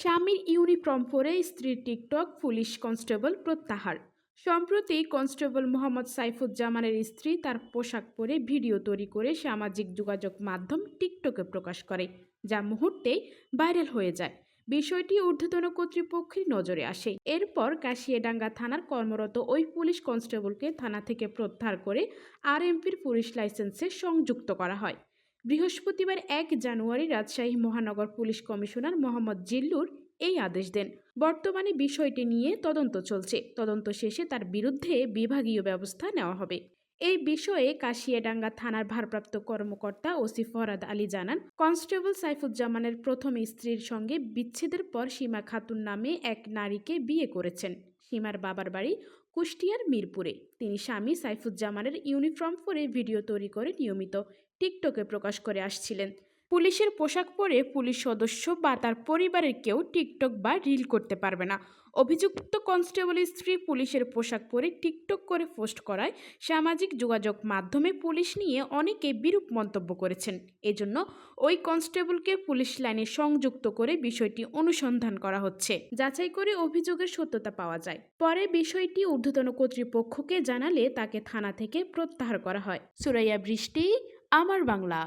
স্বামীর ইউনিফর্ম পরে স্ত্রীর টিকটক পুলিশ কনস্টেবল প্রত্যাহার। সম্প্রতি কনস্টেবল মোহাম্মদ সাইফুজ্জামানের স্ত্রী তার পোশাক পরে ভিডিও তৈরি করে সামাজিক যোগাযোগ মাধ্যম টিকটকে প্রকাশ করে, যা মুহূর্তেই ভাইরাল হয়ে যায়। বিষয়টি ঊর্ধ্বতন কর্তৃপক্ষের নজরে আসে। এরপর কাশিয়াডাঙ্গা থানার কর্মরত ওই পুলিশ কনস্টেবলকে থানা থেকে প্রত্যাহার করে আরএমপির পুলিশ লাইসেন্সে সংযুক্ত করা হয়। বৃহস্পতিবার এক জানুয়ারি রাজশাহী মহানগর পুলিশ কমিশনার মোহাম্মদ জিল্লুর এই আদেশ দেন। বর্তমানে বিষয়টি নিয়ে তদন্ত চলছে। তদন্ত শেষে তার বিরুদ্ধে বিভাগীয় ব্যবস্থা নেওয়া হবে। এই বিষয়ে কাশিয়াডাঙ্গা থানার ভারপ্রাপ্ত কর্মকর্তা ওসি ফরাদ আলী জানান, কনস্টেবল সাইফুজ্জামানের প্রথম স্ত্রীর সঙ্গে বিচ্ছেদের পর সীমা খাতুন নামে এক নারীকে বিয়ে করেছেন। সীমার বাবার বাড়ি কুষ্টিয়ার মিরপুরে। তিনি স্বামী সাইফুজ্জামানের ইউনিফর্ম পরে ভিডিও তৈরি করে নিয়মিত টিকটকে প্রকাশ করে আসছিলেন। পুলিশের পোশাক পরে পুলিশ সদস্য বা তার পরিবারের কেউ টিকটক বা রিল করতে পারবে না। অভিযুক্ত কনস্টেবলের স্ত্রী পুলিশের পোশাক পরে টিকটক করে পোস্ট করায় সামাজিক যোগাযোগ মাধ্যমে পুলিশ নিয়ে অনেকে বিরূপ মন্তব্য করেছেন। এজন্য ওই কনস্টেবলকে পুলিশ লাইনে সংযুক্ত করে বিষয়টি অনুসন্ধান করা হচ্ছে। যাচাই করে অভিযোগের সত্যতা পাওয়া যায়। পরে বিষয়টি ঊর্ধ্বতন কর্তৃপক্ষকে জানালে তাকে থানা থেকে প্রত্যাহার করা হয়। সুরাইয়া বৃষ্টি, আমার বাংলা।